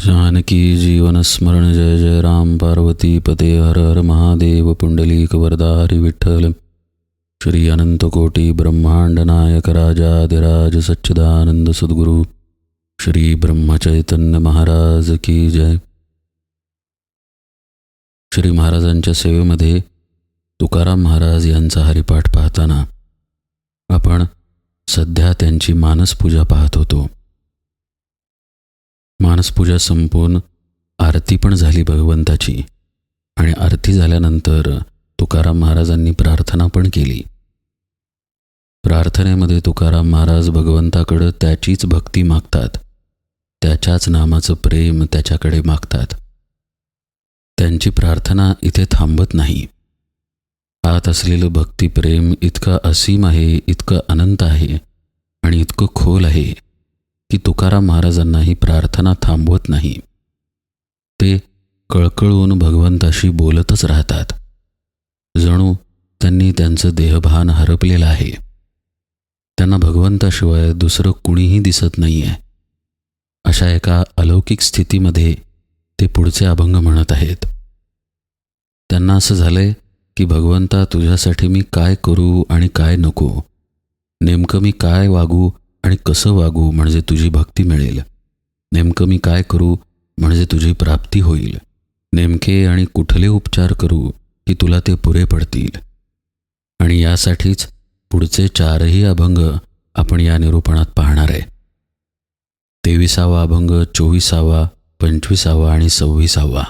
जानकी जीवनस्मरण जय जय राम पार्वती पते हर हर महादेव पुंडलीक वरदा विठ्ठल। श्री अनंतकोटी ब्रह्मांड नायक राजाधिराज सच्चिदानंद सद्गुरु श्री ब्रह्मचैतन्य महाराज की जय। श्री महाराजांच्या सेवेमध्ये तुकाराम महाराज यांचा हरिपाठ पाहताना आपण सध्या त्यांची मानसपूजा पाहत होतो. मानसपूजा संपून आरती पण झाली भगवंताची. आणि आरती झाल्यानंतर तुकाराम महाराजांनी प्रार्थना पण केली. प्रार्थनेमध्ये तुकाराम महाराज भगवंताकडं त्याचीच भक्ती मागतात. त्याच्याच नामाचं प्रेम त्याच्याकडे मागतात. त्यांची प्रार्थना इथे थांबत नाही. आत असलेलं भक्तिप्रेम इतकं असीम आहे इतकं अनंत आहे आणि इतकं खोल आहे. की तुकाराम महाराजांना ही प्रार्थना थांबवत नाही. ते कळकळून भगवंताशी बोलतच राहतात. जणू त्यांनी त्यांचं देहभान हरपलेलं आहे. त्यांना भगवंताशिवाय दुसरं कुणीही दिसत नाही आहे अशा एका अलौकिक स्थितीमध्ये ते पुढचे अभंग म्हणत आहेत. त्यांना असं झालंय की भगवंता तुझ्यासाठी मी काय करू आणि काय नको? नेमकं मी काय वागू आणि कसं वागू म्हणजे तुझी भक्ती मिळेल. नेमकं मी काय करू म्हणजे तुझी प्राप्ती होईल. नेमके आणि कुठले उपचार करू की तुला ते पुरे पडतील. आणि यासाठीच पुढचे चारही अभंग आपण या निरूपणात पाहणार आहे. तेविसावा अभंग चोवीसावा पंचवीसावा आणि सव्वीसावा.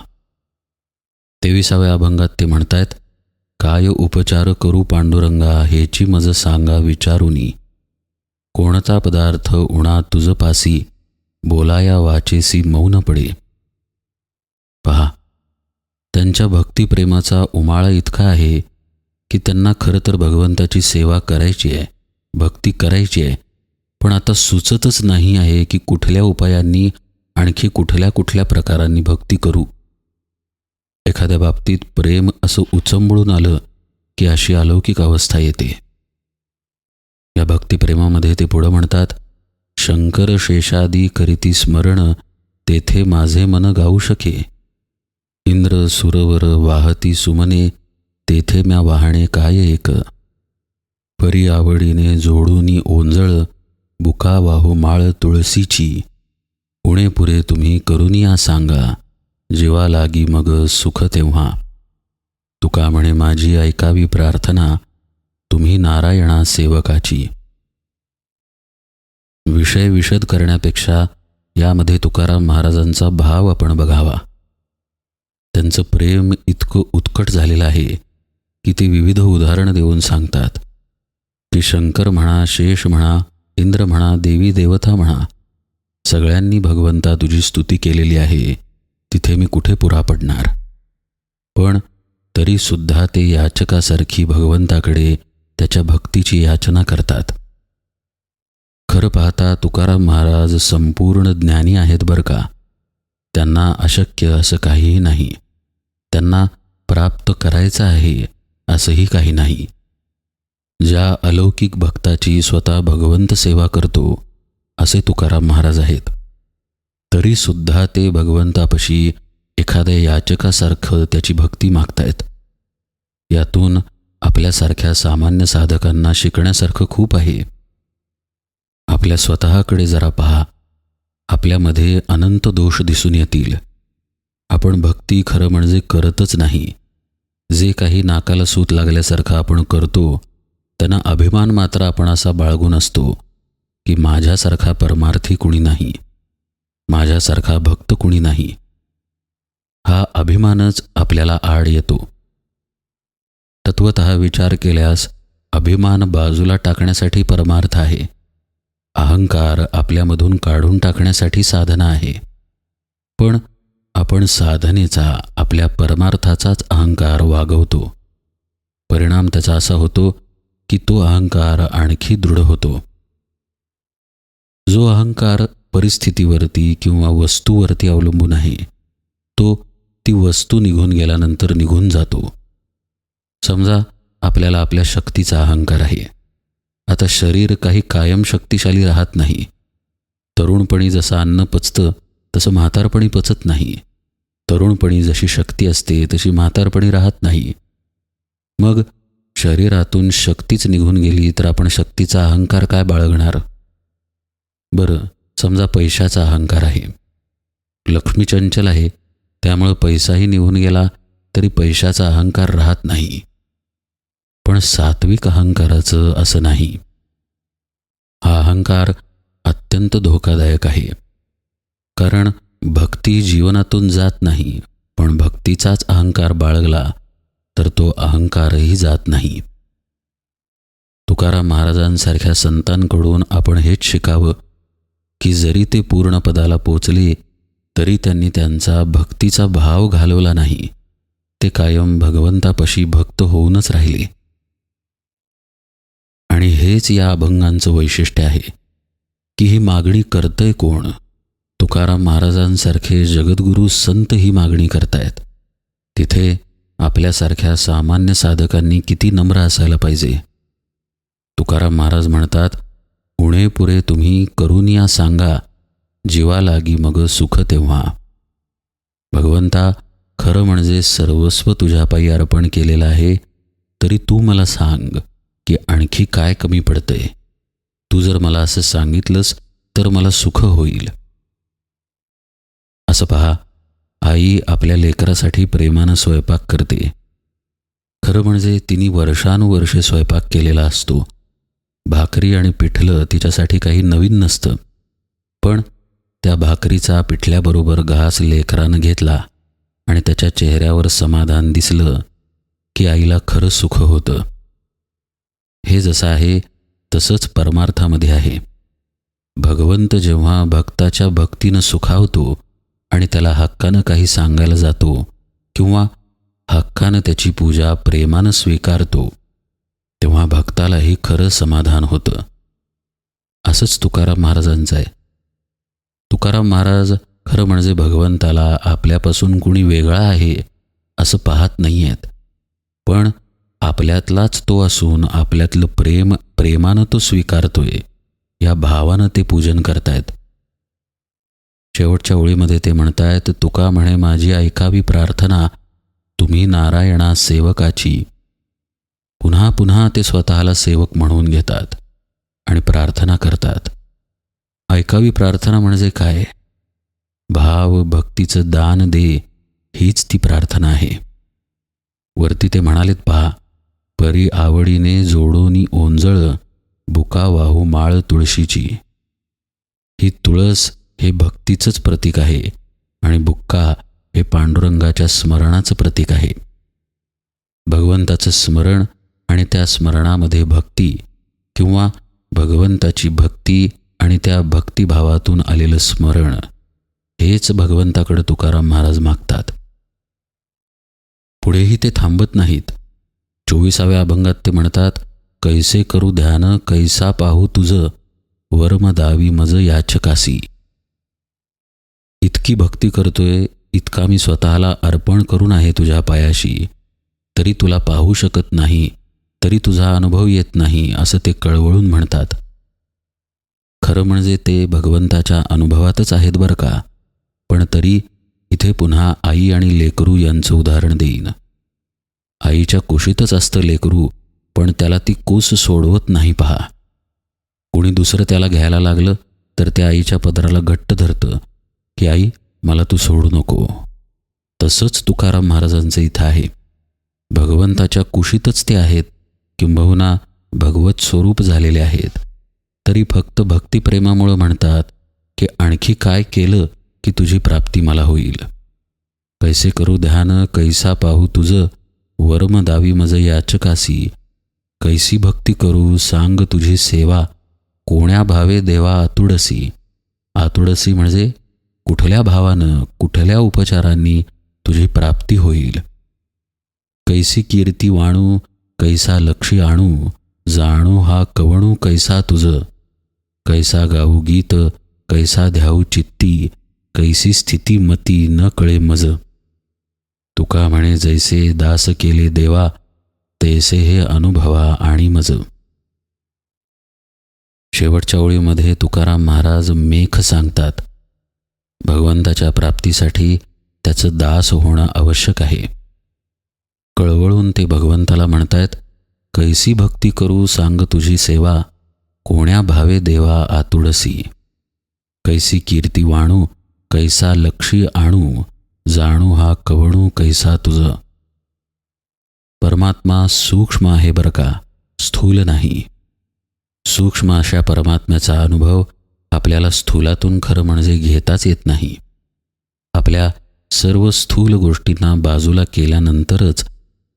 तेविसाव्या अभंगात ते म्हणतायत काय उपचार करू पांडुरंगा हेची मज सांगा विचारुनी. कोणता पदार्थ उणा तुझपासी बोलाया वाचेसी मौन पडे. पहा त्यांच्या भक्तिप्रेमाचा उमाळा इतका आहे की त्यांना खरं तर भगवंताची सेवा करायची आहे भक्ती करायची आहे पण आता सुचतच नाही आहे की कुठल्या उपायांनी आणखी कुठल्या कुठल्या प्रकारांनी भक्ती करू. एखाद्या बाबतीत प्रेम असं उचंबळून आलं की अशी अलौकिक अवस्था येते. या भक्तिप्रेमामध्ये ते पुढं म्हणतात शंकर शेषादी करीती स्मरण तेथे माझे मन गाऊ शके. इंद्र सुरवर वाहती सुमने तेथे म्या वाहणे काय एक. परी आवडीने जोडूनी ओंजळ बुका वाहू माळ तुळसीची. उणे पुरे तुम्ही करुनिया सांगा जीवा लागी मग सुख तेव्हा. तुका म्हणे माझी ऐकावी प्रार्थना तुम्ही नारायणा सेवकाची. विषय विशद करण्यापेक्षा यामध्ये तुकाराम महाराजांचा भाव आपण बघावा. त्यांचं प्रेम इतकं उत्कट झालेलं आहे की ते विविध उदाहरणं देऊन सांगतात. की शंकर म्हणा शेष म्हणा इंद्र म्हणा देवी देवता म्हणा सगळ्यांनी भगवंता तुझी स्तुती केलेली आहे तिथे मी कुठे पुरा पडणार? पण तरीसुद्धा ते याचकासारखी भगवंताकडे त्याच्या भक्तीची याचना करतात. खरं पाहता तुकाराम महाराज संपूर्ण ज्ञानी आहेत बरं का? त्यांना अशक्य असं काहीही नाही. त्यांना प्राप्त करायचं आहे असंही काही नाही. ज्या अलौकिक भक्ताची स्वतः भगवंत सेवा करतो असे तुकाराम महाराज आहेत. तरीसुद्धा ते भगवंतापशी एखाद्या याचकासारखं त्याची भक्ती मागतायत. यातून आपल्यासारख्या सामान्य साधकांना शिकण्यासारखं खूप आहे. आपल्या स्वतःकडे जरा पहा. आपल्यामध्ये अनंत दोष दिसून येतील. आपण भक्ती खरं म्हणजे करतच नाही. जे काही नाकाला सूत लागल्यासारखं आपण करतो त्यांना अभिमान मात्र आपण असा बाळगून असतो की माझ्यासारखा परमार्थी कुणी नाही. माझ्यासारखा भक्त कुणी नाही. हा अभिमानच आपल्याला आड येतो. तत्वत विचार केल्यास अभिमान बाजूला टाकण्यासाठी परमार्थ आहे. अहंकार आपल्यामधून काढून टाकण्यासाठी साधना आहे. पण आपण साधनेचा आपल्या परमार्थाचाच अहंकार वागवतो. परिणाम त्याचा असा होतो की तो अहंकार आणखी दृढ होतो. जो अहंकार परिस्थितीवरती किंवा वस्तूवरती अवलंबून आहे तो ती वस्तू निघून गेल्यानंतर निघून जातो. समजा आपल्याला आपल्या शक्तीचा अहंकार आहे. आता शरीर काही कायम शक्तिशाली राहत नाही. तरुणपणी जसं अन्न पचतं तसं म्हातारपणी पचत नाही. तरुणपणी जशी शक्ती असते तशी म्हातारपणी राहत नाही. मग शरीरातून शक्तीच निघून गेली तर आपण शक्तीचा अहंकार काय बाळगणार? बरं समजा पैशाचा अहंकार आहे. लक्ष्मी चंचल आहे त्यामुळं पैसाही निघून गेला तरी पैशाचा अहंकार राहत नाही. पण सात्विक अहंकाराचं असं नाही. हा अहंकार अत्यंत धोकादायक आहे. कारण भक्ती जीवनातून जात नाही पण भक्तीचाच अहंकार बाळगला तर तो अहंकारही जात नाही. तुकाराम महाराजांसारख्या संतांकडून आपण हेच शिकावं की जरी ते पूर्ण पदाला पोचले तरी त्यांनी त्यांचा भक्तीचा भाव घालवला नाही. ते कायम भगवंतापशी भक्त होऊनच राहिले. आणि हेच या अभंगांचं वैशिष्ट्य आहे की ही मागणी करतंय कोण? तुकाराम महाराजांसारखे जगद्गुरू संत ही मागणी करतायत. तिथे आपल्यासारख्या सामान्य साधकांनी किती नम्र असायला पाहिजे. तुकाराम महाराज म्हणतात उणे पुरे तुम्ही करून या सांगा जीवा लागी मग सुख तेव्हा. भगवंता खरं म्हणजे सर्वस्व तुझ्यापायी अर्पण केलेलं आहे तरी तू मला सांग. की आणखी काय कमी पडतंय? तू जर मला असं सांगितलंस तर मला सुख होईल. असं पहा आई आपल्या लेकरासाठी प्रेमानं स्वयंपाक करते. खरं म्हणजे तिने वर्षानुवर्षे स्वयंपाक केलेला असतो. भाकरी आणि पिठलं तिच्यासाठी काही नवीन नसतं. पण त्या भाकरीचा पिठल्याबरोबर घास लेकरानं घेतला आणि त्याच्या चेहऱ्यावर समाधान दिसलं की आईला खरं सुख होतं. हे जसं आहे तसंच परमार्थामध्ये आहे. भगवंत जेव्हा भक्ताच्या भक्तीनं सुखावतो आणि त्याला हक्कानं काही सांगायला जातो किंवा हक्कानं त्याची पूजा प्रेमानं स्वीकारतो तेव्हा भक्तालाही खरं समाधान होतं. असंच तुकाराम महाराजांचं आहे. तुकाराम महाराज खरं म्हणजे भगवंताला आपल्यापासून कुणी वेगळा आहे असं पाहत नाही आहेत पण आपल्यातलाच तो असून आपल्यातलं प्रेम प्रेमानं तो स्वीकारतोय. या भावानं ते पूजन करतायत. शेवटच्या ओळीमध्ये ते म्हणतायत तुका म्हणे माझी ऐकावी प्रार्थना तुम्ही नारायणा सेवकाची. पुन्हा पुन्हा ते स्वतःला सेवक म्हणून घेतात आणि प्रार्थना करतात. ऐकावी प्रार्थना म्हणजे काय? भाव भक्तीचं दान दे हीच ती प्रार्थना आहे. वरती ते म्हणालेत पहा परी आवडीने जोडोनी ओंजळ बुका वाहू माळ तुळशीची. ही तुळस हे भक्तीचंच प्रतीक आहे आणि बुक्का हे पांडुरंगाच्या स्मरणाचं प्रतीक आहे. भगवंताचं स्मरण आणि त्या स्मरणामध्ये भक्ती किंवा भगवंताची भक्ती आणि त्या भक्तिभावातून आलेलं स्मरण हेच भगवंताकडे तुकाराम महाराज मागतात. पुढेही ते थांबत नाहीत. चोवीसाव्या अभंगात ते म्हणतात कैसे करू ध्यान कैसा पाहू तुझं वर्म दावी मज याचकासी. इतकी भक्ती करतोय इतका मी स्वतःला अर्पण करून आहे तुझ्या पायाशी. तरी तुला पाहू शकत नाही तरी तुझा अनुभव येत नाही असं ते कळवळून म्हणतात. खरं म्हणजे ते भगवंताच्या अनुभवातच आहेत बरं का. पण तरी इथे पुन्हा आई आणि लेकरू यांचं उदाहरण देईन. आईच्या कुशीतच असतं लेकरू पण त्याला ती कूस सोडवत नाही पहा. कोणी दुसरं त्याला घ्यायला लागलं तर त्या आईच्या पदराला घट्ट धरतं की आई मला तू सोडू नको. तसंच तुकाराम महाराजांचं इथं आहे. भगवंताच्या कुशीतच ते आहेत किंबहुना भगवत स्वरूप झालेले आहेत. तरी फक्त भक्तिप्रेमामुळं म्हणतात की आणखी काय केलं की तुझी प्राप्ती मला होईल. कैसे करू ध्यान कैसा पाहू तुझं वर्म दावी मज याचकासी. कैसी भक्ती करू सांग तुझी सेवा. कोण्या भावे देवा आतुडसी. आतुडसी म्हणजे कुठल्या भावानं कुठल्या उपचारांनी तुझी प्राप्ती होईल. कैसी कीर्ती वाणू कैसा लक्षी आणू. जाणू हा कवणू कैसा तुझ. कैसा गाऊ गीत कैसा ध्याऊ चित्ती. कैसी स्थिती मती न कळे मज. तुका म्हणे जैसे दास केले देवा तैसे हे अनुभवा आणि मज. शेवटच्या ओळीमध्ये तुकाराम महाराज मेख सांगतात भगवंताच्या प्राप्तीसाठी त्याचं दास होणं आवश्यक आहे. कळवळून ते भगवंताला म्हणतायत कैसी भक्ती करू सांग तुझी सेवा कोण्या भावे देवा आतुडसी कैसी कीर्ती वाणू कैसा लक्षी आणू जाणू हा कवणू कैसा तुझं? परमात्मा सूक्ष्म आहे बरं का? स्थूल नाही. सूक्ष्म अशा परमात्म्याचा अनुभव आपल्याला स्थूलातून खरं म्हणजे घेताच येत नाही. आपल्या सर्व स्थूल गोष्टींना बाजूला केल्यानंतरच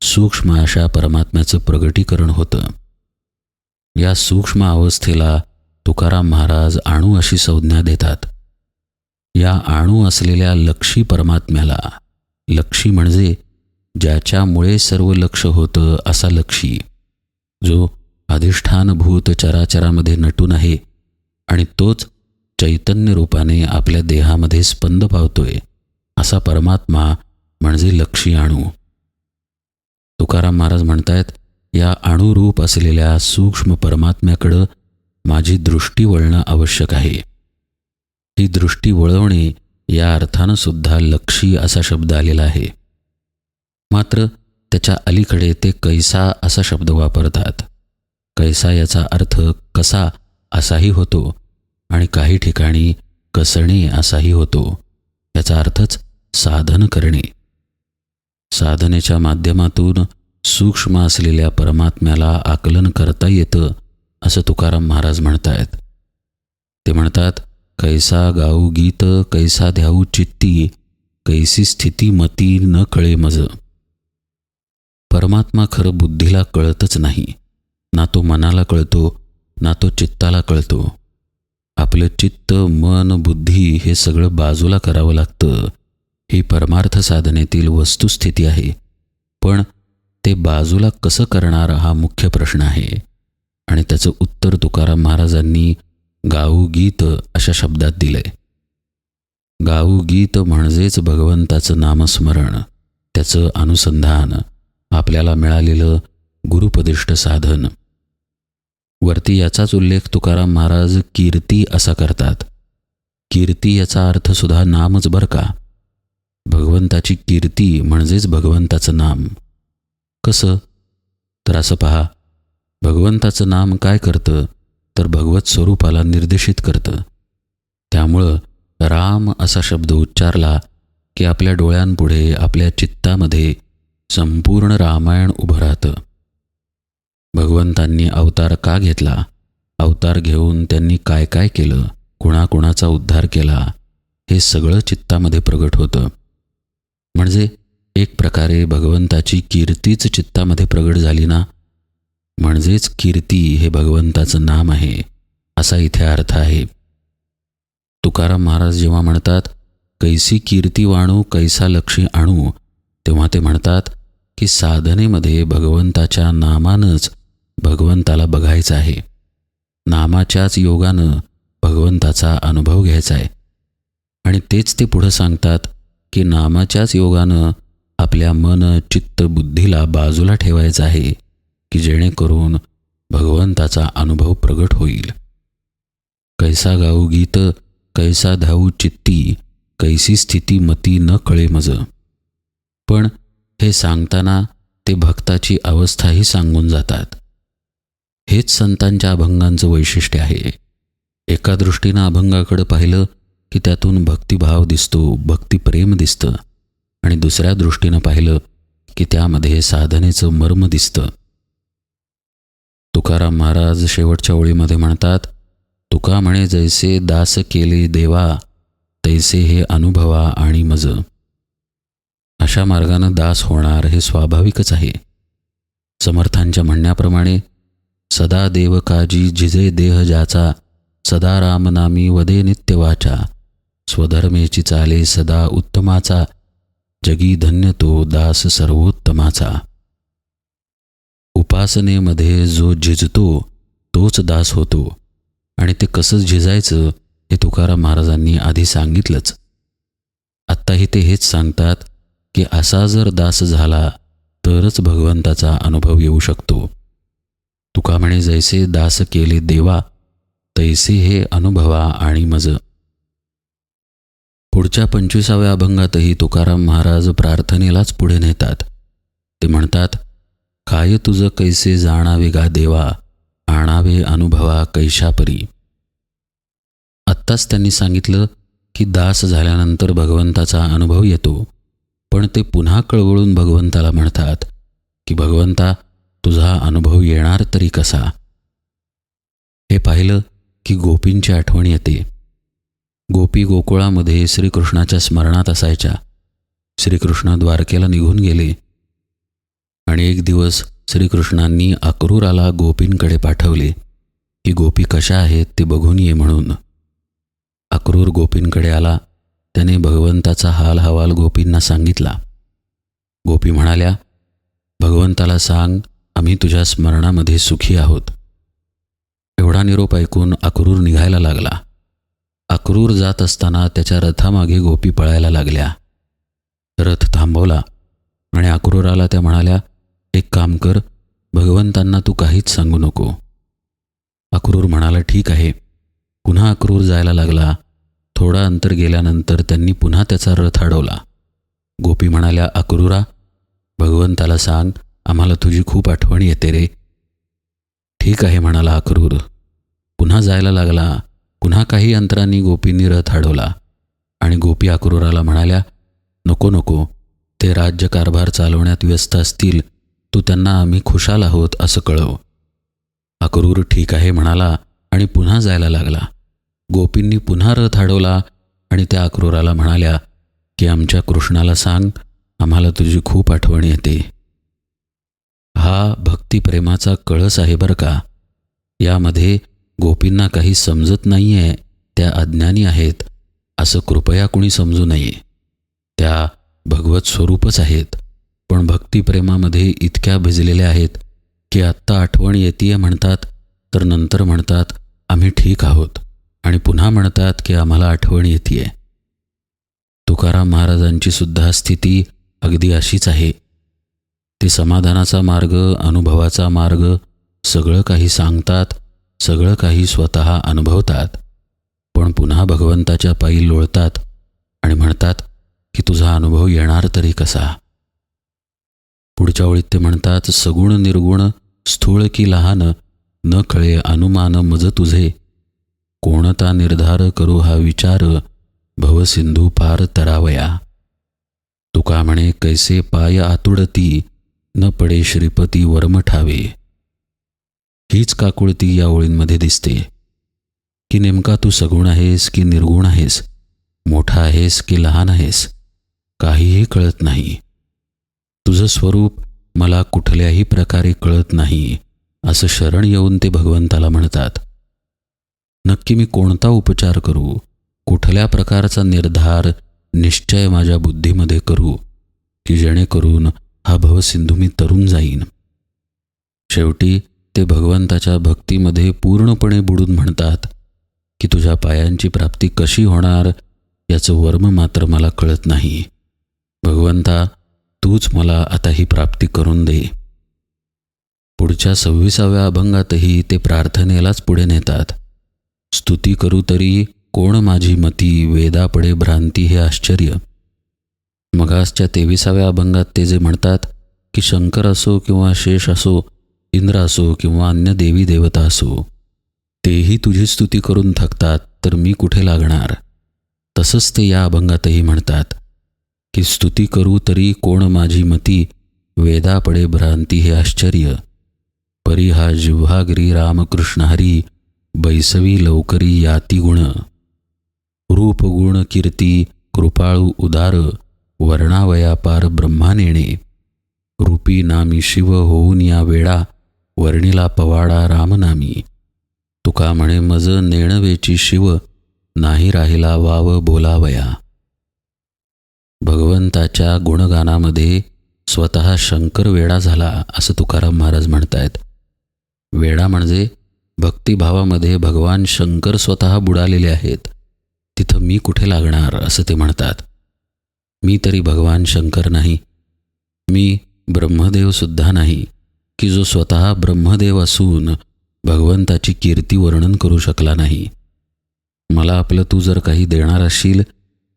सूक्ष्म अशा परमात्म्याचं प्रगटीकरण होतं. या सूक्ष्म अवस्थेला तुकाराम महाराज अणू अशी संज्ञा देतात. या अणू असलेल्या लक्षी परमात्म्याला. लक्षी म्हणजे ज्याच्यामुळे सर्व लक्ष होतं असा लक्षी. जो अधिष्ठानभूत चराचरामध्ये नटून आहे आणि तोच चैतन्य रूपाने आपल्या देहामध्ये स्पंद पावतोय असा परमात्मा म्हणजे लक्षी आणू. तुकाराम महाराज म्हणतायत या अणुरूप असलेल्या सूक्ष्म परमात्म्याकडं माझी दृष्टी वळणं आवश्यक आहे. ही दृष्टी वळवणे या अर्थानं सुद्धा लक्षी असा शब्द आलेला आहे. मात्र त्याच्या अलीकडे ते कैसा असा शब्द वापरतात. कैसा याचा अर्थ कसा असाही होतो आणि काही ठिकाणी कसणे असाही होतो याचा अर्थच साधन करणे. साधनेच्या माध्यमातून सूक्ष्म असलेल्या परमात्म्याला आकलन करता येतं असं तुकाराम महाराज म्हणतायत. ते म्हणतात कैसा गाऊ गीत कैसा ध्याऊ चित्ती कैसी स्थिती मती न कळे मज. परमात्मा खरं बुद्धीला कळतच नाही. ना तो मनाला कळतो ना तो चित्ताला कळतो. आपलं चित्त मन बुद्धी हे सगळं बाजूला करावं लागतं. ही परमार्थ साधनेतील वस्तुस्थिती आहे. पण ते बाजूला कसं करणार हा मुख्य प्रश्न आहे. आणि त्याचं उत्तर तुकाराम महाराजांनी गाऊ गीत अशा शब्दात दिलंय. गाऊ गीत म्हणजेच भगवंताचं नामस्मरण त्याचं अनुसंधान आपल्याला मिळालेलं गुरुपदिष्ट साधन. वरती याचाच उल्लेख तुकाराम महाराज कीर्ती असा करतात. कीर्ती याचा अर्थसुद्धा नामच बरं का? भगवंताची कीर्ती म्हणजेच भगवंताचं नाम. कसं? तर असं पहा भगवंताचं नाम काय करतं? तर भगवत स्वरूपाला निर्देशित करतं. त्यामुळं राम असा शब्द उच्चारला की आपल्या डोळ्यांपुढे आपल्या चित्तामध्ये संपूर्ण रामायण उभं राहतं. भगवंतांनी अवतार का घेतला? अवतार घेऊन त्यांनी काय काय केलं? कुणाकुणाचा उद्धार केला? हे सगळं चित्तामध्ये प्रगट होतं. म्हणजे एक प्रकारे भगवंताची कीर्तीच चित्तामध्ये प्रगट झाली ना? म्हणजेच कीर्ती हे भगवंताचं नाम आहे असा इथे अर्थ आहे. तुकाराम महाराज जेव्हा म्हणतात कैसी कीर्ती वाणू कैसा लक्षी आणू तेव्हा ते म्हणतात की साधनेमध्ये भगवंताच्या नामानंच भगवंताला बघायचं आहे. नामाच्याच योगानं भगवंताचा अनुभव घ्यायचा आहे. आणि तेच ते पुढं सांगतात की नामाच्याच योगानं आपल्या मन चित्त बुद्धीला बाजूला ठेवायचं आहे. की जेणेकरून भगवंताचा अनुभव प्रगट होईल. कैसा गाऊ गीत कैसा धावू चित्ती कैसी स्थिती मती न कळे मज. पण हे सांगताना ते भक्ताची अवस्थाही सांगून जातात. हेच संतांच्या अभंगांचं वैशिष्ट्य आहे. एका दृष्टीनं अभंगाकडे पाहिलं की त्यातून भक्तिभाव दिसतो भक्तिप्रेम दिसतं. आणि दुसऱ्या दृष्टीनं पाहिलं की त्यामध्ये साधनेचं मर्म दिसतं. तुकाराम महाराज शेवटच्या ओळीमध्ये म्हणतात तुका म्हणे जैसे दास केले देवा तैसे हे अनुभवा आणि मज. अशा मार्गानं दास होणार हे स्वाभाविकच आहे. समर्थांच्या म्हणण्याप्रमाणे सदा देव काजी जिजे देह ज्याचा सदा रामनामी वदे नित्यवाचा स्वधर्मेची चाले सदा उत्तमाचा जगी धन्य तो दास सर्वोत्तमाचा. उपासनेमध्ये जो झिजतो तोच दास होतो. आणि ते कसं झिजायचं हे तुकाराम महाराजांनी आधी सांगितलंच. आत्ताही ते हेच सांगतात की असा जर दास झाला तरच भगवंताचा अनुभव येऊ शकतो. तुका म्हणे जैसे दास केले देवा तैसे हे अनुभवा आणि मज. पुढच्या पंचवीसाव्या अभंगातही तुकाराम महाराज प्रार्थनेलाच पुढे नेतात. ते म्हणतात काय तुझं कैसे जाणावे गा देवा आणावे अनुभवा कैशापरी? आत्ताच त्यांनी सांगितलं की दास झाल्यानंतर भगवंताचा अनुभव येतो पण ते पुन्हा कळवळून भगवंताला म्हणतात की भगवंता तुझा अनुभव येणार तरी कसा? हे पाहिलं की गोपींची आठवण येते. गोपी गोकुळामध्ये श्रीकृष्णाच्या स्मरणात असायच्या. श्रीकृष्ण द्वारकेला निघून गेले. आणि एक दिवस श्रीकृष्णांनी अक्रूराला गोपींकडे पाठवले की गोपी कशा आहेत ते बघून ये म्हणून. अक्रूर गोपींकडे आला. त्याने भगवंताचा हाल हवाल गोपींना सांगितला. गोपी म्हणाल्या भगवंताला सांग आम्ही तुझ्या स्मरणामध्ये सुखी आहोत. एवढा निरोप ऐकून अक्रूर निघायला लागला. अक्रूर जात असताना त्याच्या रथामागे गोपी पळायला लागल्या. रथ थांबवला आणि अक्रूराला त्या म्हणाल्या एक काम कर भगवंतांना तू काहीच सांगू नको. अक्रूर म्हणाला ठीक आहे. पुन्हा अक्रूर जायला लागला. थोडा अंतर गेल्यानंतर त्यांनी पुन्हा त्याचा रथ अडवला. गोपी म्हणाल्या अक्रूरा भगवंताला सांग आम्हाला तुझी खूप आठवण येते रे. ठीक आहे म्हणाला अक्रूर. पुन्हा जायला लागला. पुन्हा काही अंतरांनी गोपींनी रथ अडवला. आणि गोपी अक्रूराला म्हणाल्या नको नको. ते राज्यकारभार चालवण्यात व्यस्त असतील. तू त्यांना आम्ही खुशाल आहोत असं कळव. अक्रूर ठीक आहे म्हणाला आणि पुन्हा जायला लागला. गोपींनी पुन्हा रथ अडवला आणि त्या अक्रूराला म्हणाल्या की आमच्या कृष्णाला सांग आम्हाला तुझी खूप आठवण येते. हा भक्तिप्रेमाचा कळस आहे बरं का. यामध्ये गोपींना काही समजत नाही आहे त्या अज्ञानी आहेत असं कृपया कुणी समजू नये. त्या भगवत स्वरूपच आहेत. पण भक्तिप्रेमामध्ये इतक्या भिजलेल्या आहेत की आत्ता आठवण येते म्हणतात तर नंतर म्हणतात आम्ही ठीक आहोत. आणि पुन्हा म्हणतात की आम्हाला आठवण येते तुकाराम महाराजांची सुद्धा स्थिती अगदी अशीच आहे. ते समाधानाचा मार्ग अनुभवाचा मार्ग सगळं काही सांगतात सगळं काही स्वतः अनुभवतात. पण पुन्हा भगवंताच्या पायी लोळतात आणि म्हणतात की तुझा अनुभव येणार तरी कसा? पुढच्या ओळीत ते म्हणतात सगुण निर्गुण स्थूळ की लहान न कळे अनुमान मज तुझे. कोणता निर्धार करू हा विचार भवसिंधू पार तरावया. तुका म्हणे कैसे पाय आतुडती न पडे श्रीपती वर्म ठावे. हीच काकुळती या ओळींमध्ये दिसते. की नेमका तू सगुण आहेस की निर्गुण आहेस? मोठा आहेस की लहान आहेस? काहीही कळत नाही. तुझं स्वरूप मला कुठल्याही प्रकारे कळत नाही असं शरण येऊन ते भगवंताला म्हणतात. नक्की मी कोणता उपचार करू? कुठल्या प्रकारचा निर्धार निश्चय माझ्या बुद्धीमध्ये करू की जेणेकरून हा भवसिंधू मी तरुण जाईन? शेवटी ते भगवंताच्या भक्तीमध्ये पूर्णपणे बुडून म्हणतात की तुझ्या पायांची प्राप्ती कशी होणार याचं वर्म मात्र मला कळत नाही. भगवंता तूच मला आता ही प्राप्ती करून दे. पुढच्या सव्वीसाव्या अभंगातही ते प्रार्थनेलाच पुढे नेतात. स्तुती करू तरी कोण माझी मती वेदापडे भ्रांती हे आश्चर्य. मगासच्या तेविसाव्या अभंगात ते जे म्हणतात की शंकर असो किंवा शेष असो इंद्र असो किंवा अन्य देवी देवता असो तेही तुझी स्तुती करून थकतात तर मी कुठे लागणार? तसंच ते या अभंगातही म्हणतात. की स्तुती करू तरी कोण माझी मती? वेदा पडे भ्रांती हे आश्चर्य. परी हा जिव्हागिरी रामकृष्ण हरी बैसवी लवकरी याती गुण. रूपगुण कीर्ती कृपाळू उदार वर्णावया पार ब्रह्मानेणे. रूपी नामी शिव होऊन या वेळा वर्णिला पवाडा रामनामी. तुका म्हणे मज नेणवेची शिव नाही राहिला वाव बोलावया. भगवंताच्या गुणगानामध्ये स्वतः शंकर वेडा झाला असं तुकाराम महाराज म्हणतायत. वेडा म्हणजे भक्तिभावामध्ये भगवान शंकर स्वतः बुडालेले आहेत. तिथं मी कुठे लागणार असं ते म्हणतात. मी तरी भगवान शंकर नाही. मी ब्रह्मदेवसुद्धा नाही की जो स्वतः ब्रह्मदेव असून भगवंताची कीर्ती वर्णन करू शकला नाही. मला आपलं तू जर काही देणार असशील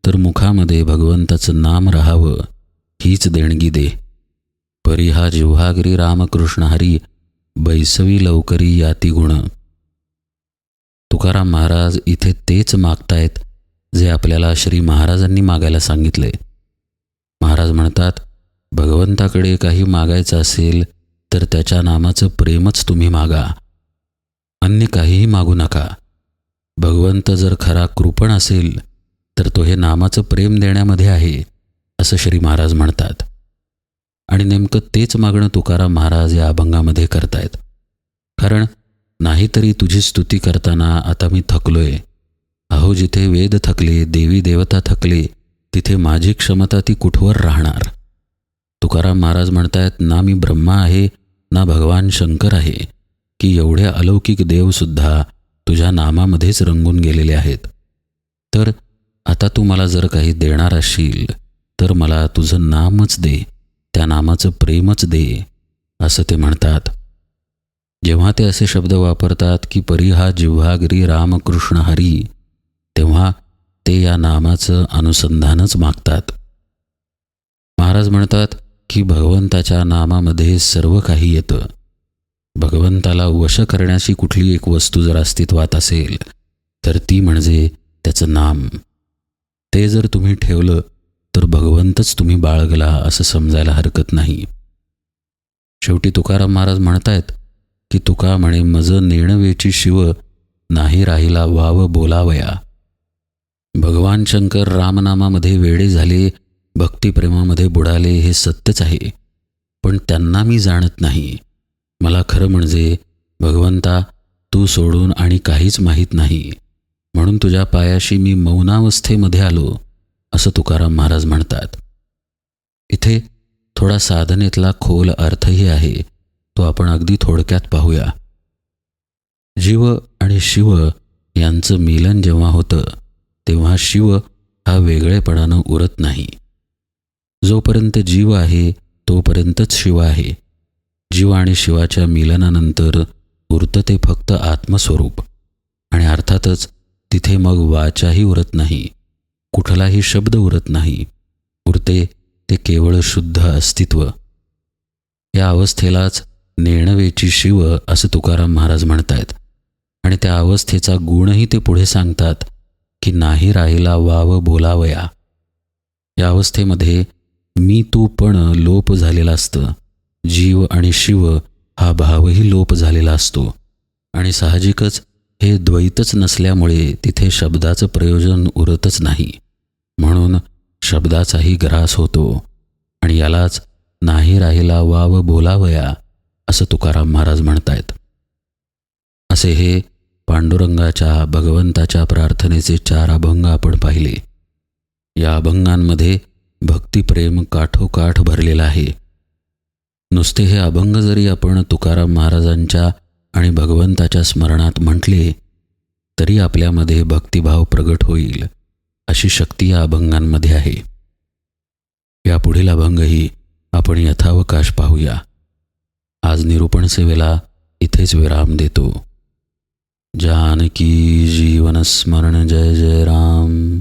तर मुखामध्ये भगवंताचं नाम राहावं हीच देणगी दे. परी हा जिव्हागिरी रामकृष्ण हरी बैसवी लवकरी याती गुण तुकाराम महाराज इथे तेच मागतायत जे आपल्याला श्री महाराजांनी मागायला सांगितले. महाराज म्हणतात भगवंताकडे काही मागायचं असेल तर त्याच्या नामाचं प्रेमच तुम्ही मागा. अन्य काहीही मागू नका. भगवंत जर खरा कृपण असेल तर तो हे नामाचं प्रेम देण्यामध्ये आहे असं श्री महाराज म्हणतात. आणि नेमकं तेच मागणं तुकाराम महाराज या अभंगामध्ये करतायत. कारण नाहीतरी तुझी स्तुती करताना आता मी थकलोय. अहो जिथे वेद थकले देवी देवता थकले तिथे माझी क्षमता ती कुठवर राहणार? तुकाराम महाराज म्हणतायत ना मी ब्रह्मा आहे ना भगवान शंकर आहे की एवढे अलौकिक देवसुद्धा तुझ्या नामामध्येच रंगून गेलेले आहेत. तर आता तू मला जर काही देणार असशील तर मला तुझं नामच दे त्या नामाचं प्रेमच दे असं ते म्हणतात. जेव्हा ते असे शब्द वापरतात की परी हा जिव्हागिरी रामकृष्ण हरी तेव्हा ते या नामाचं अनुसंधानच मागतात. महाराज म्हणतात की भगवंताच्या नामामध्ये सर्व काही येतं. भगवंताला वश करण्याची कुठली एक वस्तू जर अस्तित्वात असेल तर ती म्हणजे त्याचं नाम. ते जर तुम्ही ठेवलं तर भगवंतच तुम्ही बाळगला असं समजायला हरकत नाही. शेवटी तुकाराम महाराज म्हणतायत की तुका म्हणे मज नेणवेची शिव नाही राहिला वाव बोलावया. भगवान शंकर रामनामामध्ये वेडे झाले भक्तिप्रेमामध्ये बुडाले हे सत्यच आहे. पण त्यांना मी जाणत नाही. मला खरं म्हणजे भगवंता तू सोडून आणि काहीच माहीत नाही. म्हणून तुझ्या पायाशी मी मौनावस्थेमध्ये आलो असं तुकाराम महाराज म्हणतात. इथे थोडा साधनेतला खोल अर्थही आहे तो आपण अगदी थोडक्यात पाहूया. जीव आणि शिव यांचं मिलन जेव्हा होतं तेव्हा शिव हा वेगळेपणानं उरत नाही. जोपर्यंत जीव आहे तोपर्यंतच शिव आहे. जीव आणि शिवाच्या मिलनानंतर उरतं ते फक्त आत्मस्वरूप. आणि अर्थातच तिथे मग वाचाही उरत नाही कुठलाही शब्द उरत नाही उरते ते केवळ शुद्ध अस्तित्व. या अवस्थेलाच नेणवेची शिव असं तुकाराम महाराज म्हणतायत. आणि त्या अवस्थेचा गुणही ते पुढे सांगतात की नाही राहिला वाव बोलावया. या अवस्थेमध्ये मी तू पण लोप झालेला असतं जीव आणि शिव हा भावही लोप झालेला असतो. आणि साहजिकच हे द्वैतच नसल्यामुळे तिथे शब्दाचं प्रयोजन उरतच नाही. म्हणून शब्दाचाही ग्रास होतो आणि यालाच नाही राहिला वाव बोलावया असं तुकाराम महाराज म्हणतायत. असे हे पांडुरंगाच्या भगवंताच्या प्रार्थनेचे चार अभंग आपण पाहिले. या अभंगांमध्ये भक्तिप्रेम काठोकाठ भरलेला आहे. नुसते हे अभंग जरी आपण तुकाराम महाराजांच्या आणि भगवंताच्या स्मरणात म्हटले तरी आपल्यामध्ये भक्तिभाव प्रगट होईल अशी शक्ती या अभंगांमध्ये आहे. या पुढील अभंगही आपण यथावकाश पाहूया. आज निरूपण सेवेला इथेच विराम देतो. जानकी जीवन स्मरण जय जय राम.